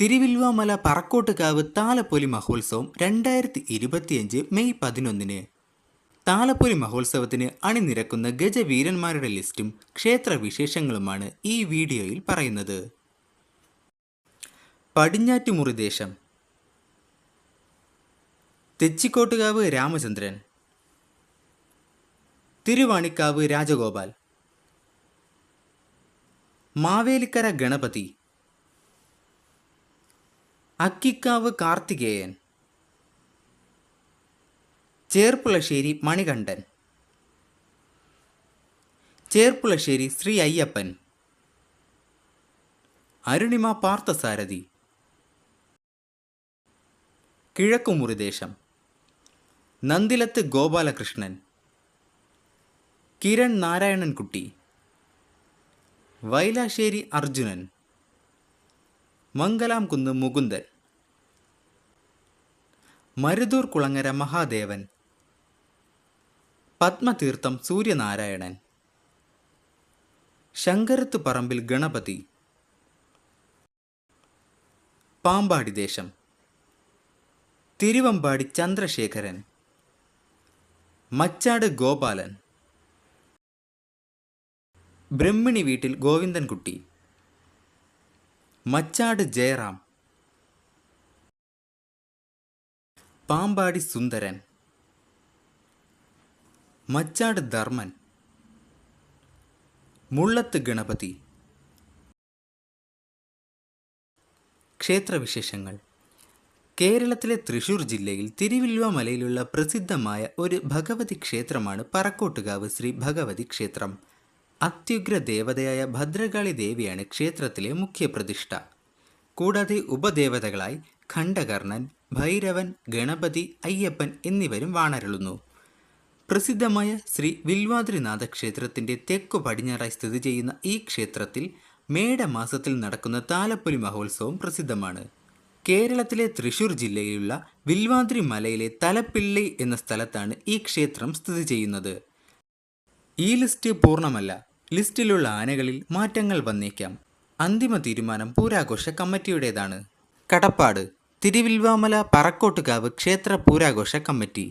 തിരുവില്വാമല പറക്കോട്ടുകാവ് താലപ്പൊലി മഹോത്സവം രണ്ടായിരത്തി ഇരുപത്തിയഞ്ച് മെയ് പതിനൊന്നിന്. താലപ്പൊലി മഹോത്സവത്തിന് അണിനിരക്കുന്ന ഗജവീരന്മാരുടെ ലിസ്റ്റും ക്ഷേത്ര വിശേഷങ്ങളുമാണ് ഈ വീഡിയോയിൽ പറയുന്നത്. പടിഞ്ഞാറ്റുമുറി ദേശം. തെച്ചിക്കോട്ടുകാവ് രാമചന്ദ്രൻ. തിരുവാണിക്കാവ് രാജഗോപാൽ. മാവേലിക്കര ഗണപതി. അക്കിക്കാവ് കാർത്തികേയൻ. ചേർപ്പുളശ്ശേരി മണികണ്ഠൻ. ചേർപ്പുളശ്ശേരി ശ്രീ അയ്യപ്പൻ അരുണിമ പാർത്ഥസാരഥി. കിഴക്കുമുറിദേശം. നന്ദിലത്ത് ഗോപാലകൃഷ്ണൻ. കിരൺ നാരായണൻകുട്ടി. വൈലാശ്ശേരി അർജുനൻ. മംഗലാംകുന്ന് മുകുന്ദൻ. മരുതൂർ കുളങ്ങര മഹാദേവൻ. പത്മതീർത്ഥം സൂര്യനാരായണൻ. ശങ്കരത്ത് പറമ്പിൽ ഗണപതി. പാമ്പാടി ദേശം. തിരുവമ്പാടി ചന്ദ്രശേഖരൻ. മച്ചാട് ഗോപാലൻ. ബ്രഹ്മിണി വീട്ടിൽ ഗോവിന്ദൻകുട്ടി. മച്ചാട് ജയറാം. പാമ്പാടി സുന്ദരൻ. മച്ചാട് ധർമ്മൻ. മുള്ളത്ത് ഗണപതി. ക്ഷേത്രവിശേഷങ്ങൾ. കേരളത്തിലെ തൃശൂർ ജില്ലയിൽ തിരുവില്വ മലയിലുള്ള പ്രസിദ്ധമായ ഒരു ഭഗവതി ക്ഷേത്രമാണ് പറക്കോട്ടുകാവ് ശ്രീ ഭഗവതി ക്ഷേത്രം. അത്യുഗ്ര ദേവതയായ ഭദ്രകാളി ദേവിയാണ് ക്ഷേത്രത്തിലെ മുഖ്യ പ്രതിഷ്ഠ കൂടാതെ ഉപദേവതകളായി ഖണ്ഡകർണൻ ഭൈരവൻ ഗണപതി അയ്യപ്പൻ എന്നിവരും വാണരുളുന്നു. പ്രസിദ്ധമായ ശ്രീ വിൽവാദ്രിനാഥ ക്ഷേത്രത്തിന്റെ തെക്കു പടിഞ്ഞാറായി സ്ഥിതി ചെയ്യുന്ന ഈ ക്ഷേത്രത്തിൽ മേടമാസത്തിൽ നടക്കുന്ന താലപ്പൊലി മഹോത്സവം പ്രസിദ്ധമാണ്. കേരളത്തിലെ തൃശൂർ ജില്ലയിലുള്ള വിൽവാദ്രി മലയിലെ തലപ്പിള്ളി എന്ന സ്ഥലത്താണ് ഈ ക്ഷേത്രം സ്ഥിതി ചെയ്യുന്നത്. ഈ ലിസ്റ്റ് പൂർണമല്ല. ലിസ്റ്റിലുള്ള ആനകളിൽ മാറ്റങ്ങൾ വന്നേക്കാം. അന്തിമ തീരുമാനം പൂരാഘോഷ കമ്മിറ്റിയുടേതാണ്. കടപ്പാട്. തിരുവിൽവാമല പറക്കോട്ടുകാവ് ക്ഷേത്ര പൂരാഘോഷ കമ്മിറ്റി.